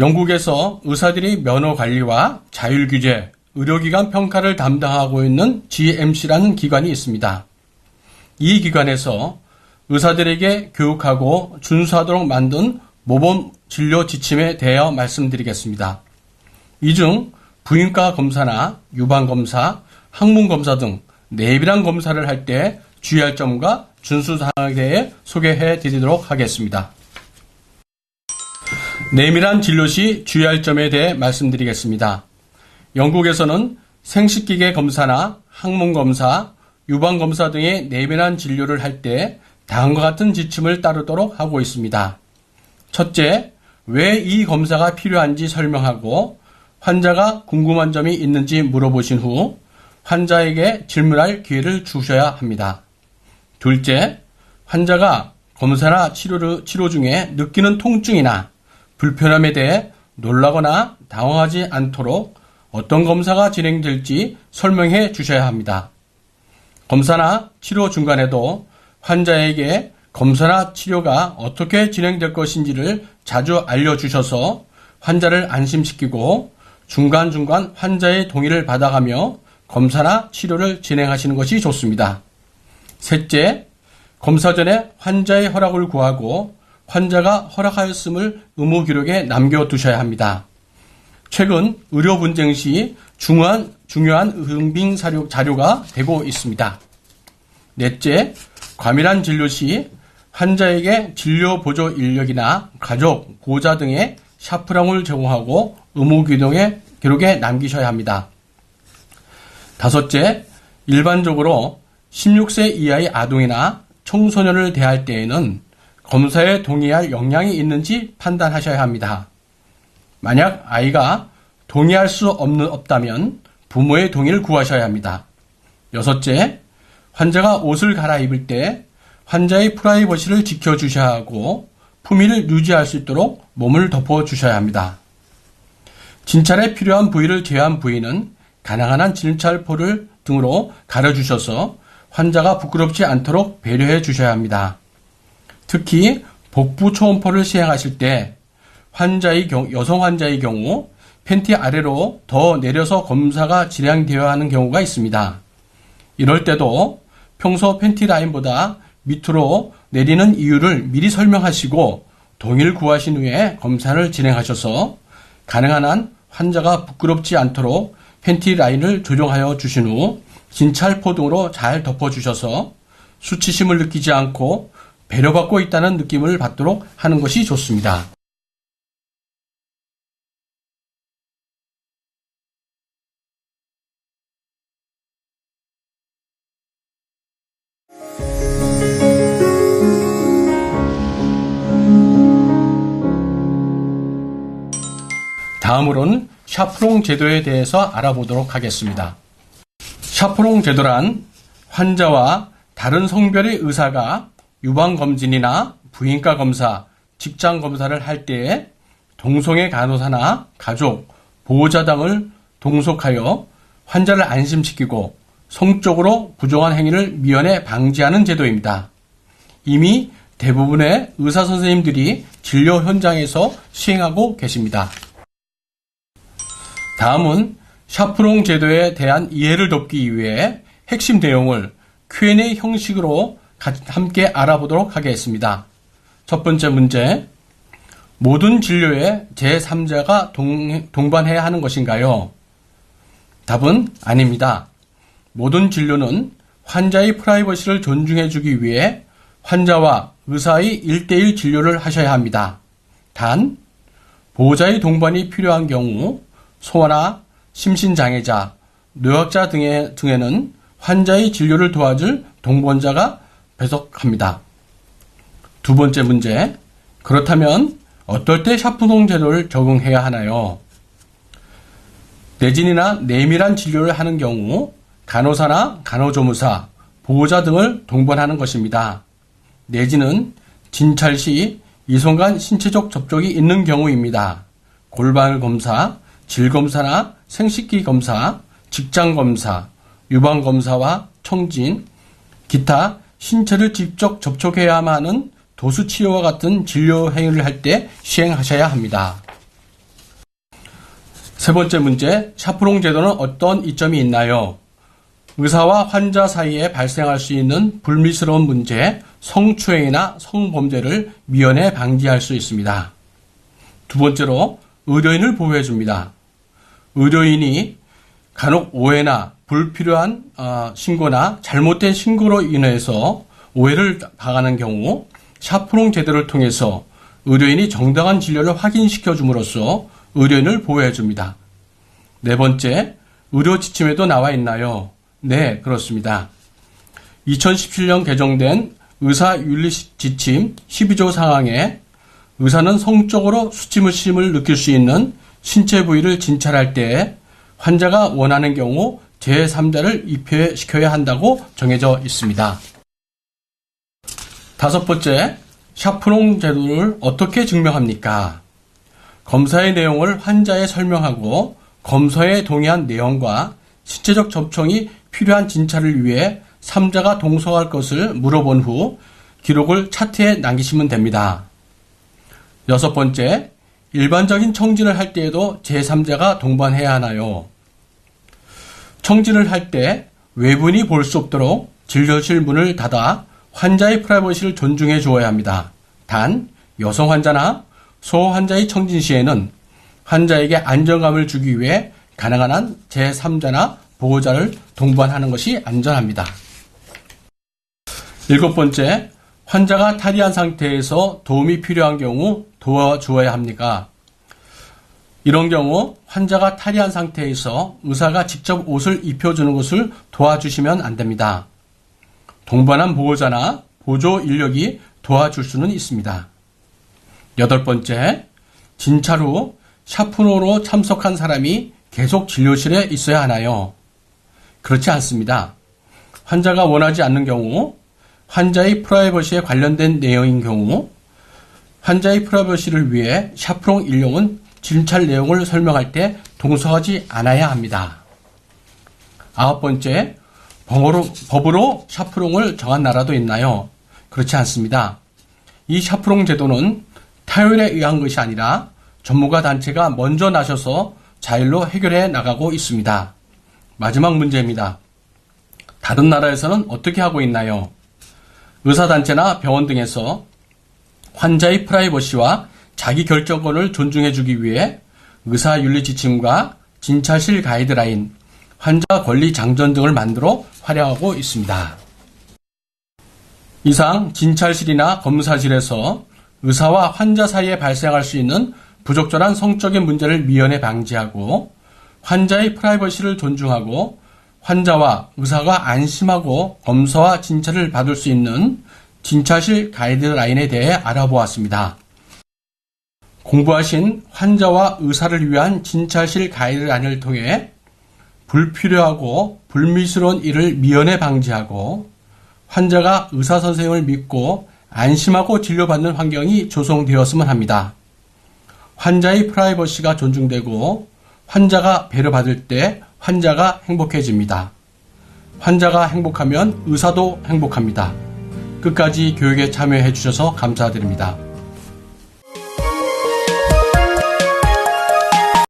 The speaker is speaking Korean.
영국에서 의사들이 면허 관리와 자율 규제, 의료기관 평가를 담당하고 있는 GMC라는 기관이 있습니다. 이 기관에서 의사들에게 교육하고 준수하도록 만든 모범 진료 지침에 대하여 말씀드리겠습니다. 이 중 부인과 검사나 유방 검사, 항문 검사 등 내밀한 검사를 할 때 주의할 점과 준수 사항에 대해 소개해 드리도록 하겠습니다. 내밀한 진료 시 주의할 점에 대해 말씀드리겠습니다. 영국에서는 생식기계 검사나 항문 검사, 유방 검사 등의 내밀한 진료를 할 때 다음과 같은 지침을 따르도록 하고 있습니다. 첫째, 왜 이 검사가 필요한지 설명하고 환자가 궁금한 점이 있는지 물어보신 후 환자에게 질문할 기회를 주셔야 합니다. 둘째, 환자가 검사나 치료를, 치료 중에 느끼는 통증이나 불편함에 대해 놀라거나 당황하지 않도록 어떤 검사가 진행될지 설명해 주셔야 합니다. 검사나 치료 중간에도 환자에게 검사나 치료가 어떻게 진행될 것인지를 자주 알려주셔서 환자를 안심시키고 중간중간 환자의 동의를 받아가며 검사나 치료를 진행하시는 것이 좋습니다. 셋째, 검사 전에 환자의 허락을 구하고 환자가 허락하였음을 의무 기록에 남겨두셔야 합니다. 최근 의료 분쟁 시 중요한, 중요한 응빙 사료, 자료가 되고 있습니다. 넷째, 과밀한 진료 시 환자에게 진료 보조 인력이나 가족, 보호자 등의 샤프랑을 제공하고 의무 기록에, 기록에 남기셔야 합니다. 다섯째, 일반적으로 16세 이하의 아동이나 청소년을 대할 때에는 검사에 동의할 역량이 있는지 판단하셔야 합니다. 만약 아이가 동의할 수 없는, 없다면 부모의 동의를 구하셔야 합니다. 여섯째, 환자가 옷을 갈아입을 때 환자의 프라이버시를 지켜주셔야 하고 품위를 유지할 수 있도록 몸을 덮어주셔야 합니다. 진찰에 필요한 부위를 제외한 부위는 가능한 한 진찰포를 등으로 가려주셔서 환자가 부끄럽지 않도록 배려해 주셔야 합니다. 특히 복부 초음파를 시행하실 때 환자의 경우, 여성 환자의 경우 팬티 아래로 더 내려서 검사가 진행되어야 하는 경우가 있습니다. 이럴 때도 평소 팬티 라인보다 밑으로 내리는 이유를 미리 설명하시고 동의를 구하신 후에 검사를 진행하셔서 가능한 한 환자가 부끄럽지 않도록 팬티 라인을 조정하여 주신 후 진찰포 등으로 잘 덮어주셔서 수치심을 느끼지 않고 배려받고 있다는 느낌을 받도록 하는 것이 좋습니다. 다음으로는 샤프롱 제도에 대해서 알아보도록 하겠습니다. 샤프롱 제도란 환자와 다른 성별의 의사가 유방검진이나 부인과 검사, 직장 검사를 할 때에 동성애 간호사나 가족, 보호자 등을 동속하여 환자를 안심시키고 성적으로 부정한 행위를 미연에 방지하는 제도입니다. 이미 대부분의 의사 선생님들이 진료 현장에서 시행하고 계십니다. 다음은 샤프롱 제도에 대한 이해를 돕기 위해 핵심 내용을 Q&A 형식으로 함께 알아보도록 하겠습니다. 첫 번째 문제. 모든 진료에 제3자가 동, 동반해야 하는 것인가요? 답은 아닙니다. 모든 진료는 환자의 프라이버시를 존중해주기 위해 환자와 의사의 1대1 진료를 하셔야 합니다. 단, 보호자의 동반이 필요한 경우 소아나 심신장애자, 뇌학자 등의, 등에는 환자의 진료를 도와줄 동반자가 배석합니다. 두 번째 문제. 그렇다면 어떨 때 샤프송 제도를 적용해야 하나요? 내진이나 내밀한 진료를 하는 경우 간호사나 간호조무사, 보호자 등을 동반하는 것입니다. 내지는 진찰 시 이송간 신체적 접촉이 있는 경우입니다. 골반 검사, 질 검사나 생식기 검사, 직장 검사, 유방 검사와 청진, 기타 신체를 직접 접촉해야만 하는 도수 치료와 같은 진료 행위를 할 때 시행하셔야 합니다. 세 번째 문제, 샤프롱 제도는 어떤 이점이 있나요? 의사와 환자 사이에 발생할 수 있는 불미스러운 문제, 성추행이나 성범죄를 미연에 방지할 수 있습니다. 두 번째로 의료인을 보호해 줍니다. 의료인이 간혹 오해나 불필요한 어, 신고나 잘못된 신고로 인해서 오해를 당하는 경우 샤프롱 제도를 통해서 의료인이 정당한 진료를 확인시켜 줌으로써 의료인을 보호해 줍니다. 네 번째, 의료 지침에도 나와 있나요? 네, 그렇습니다. 2017년 개정된 의사 윤리 지침 12조 상항에 의사는 성적으로 수치무심을 느낄 수 있는 신체 부위를 진찰할 때 환자가 원하는 경우 제3자를 입회시켜야 한다고 정해져 있습니다. 다섯 번째, 샤프롱 제도를 어떻게 증명합니까? 검사의 내용을 환자에 설명하고 검사에 동의한 내용과 신체적 접촉이 필요한 진찰을 위해 3자가 동서할 것을 물어본 후 기록을 차트에 남기시면 됩니다. 여섯 번째, 일반적인 청진을 할 때에도 제3자가 동반해야 하나요? 청진을 할 때 외부인이 볼 수 없도록 진료실 문을 닫아 환자의 프라이버시를 존중해 주어야 합니다. 단, 여성 환자나 소 환자의 청진 시에는 환자에게 안정감을 주기 위해 가능한 한 제3자나 보호자를 동반하는 것이 안전합니다. 일곱 번째, 환자가 탈의한 상태에서 도움이 필요한 경우 도와주어야 합니까? 이런 경우 환자가 탈의한 상태에서 의사가 직접 옷을 입혀주는 것을 도와주시면 안 됩니다. 동반한 보호자나 보조 인력이 도와줄 수는 있습니다. 여덟 번째, 진찰 후 샤프로로 참석한 사람이 계속 진료실에 있어야 하나요? 그렇지 않습니다. 환자가 원하지 않는 경우, 환자의 프라이버시에 관련된 내용인 경우, 환자의 프라이버시를 위해 샤프롱 인력은 진찰 내용을 설명할 때 동서하지 않아야 합니다. 아홉 번째, 법으로, 법으로 샤프롱을 정한 나라도 있나요? 그렇지 않습니다. 이 샤프롱 제도는 타율에 의한 것이 아니라 전문가 단체가 먼저 나셔서 자율로 해결해 나가고 있습니다. 마지막 문제입니다. 다른 나라에서는 어떻게 하고 있나요? 의사단체나 병원 등에서 환자의 프라이버시와 자기 결정권을 존중해주기 위해 의사 윤리 지침과 진찰실 가이드라인, 환자 권리 장전 등을 만들어 활용하고 있습니다. 이상 진찰실이나 검사실에서 의사와 환자 사이에 발생할 수 있는 부적절한 성적인 문제를 미연에 방지하고 환자의 프라이버시를 존중하고 환자와 의사가 안심하고 검사와 진찰을 받을 수 있는 진찰실 가이드라인에 대해 알아보았습니다. 공부하신 환자와 의사를 위한 진찰실 가이드라인을 통해 불필요하고 불미스러운 일을 미연에 방지하고 환자가 의사 선생님을 믿고 안심하고 진료받는 환경이 조성되었으면 합니다. 환자의 프라이버시가 존중되고 환자가 배려받을 때 환자가 행복해집니다. 환자가 행복하면 의사도 행복합니다. 끝까지 교육에 참여해 주셔서 감사드립니다.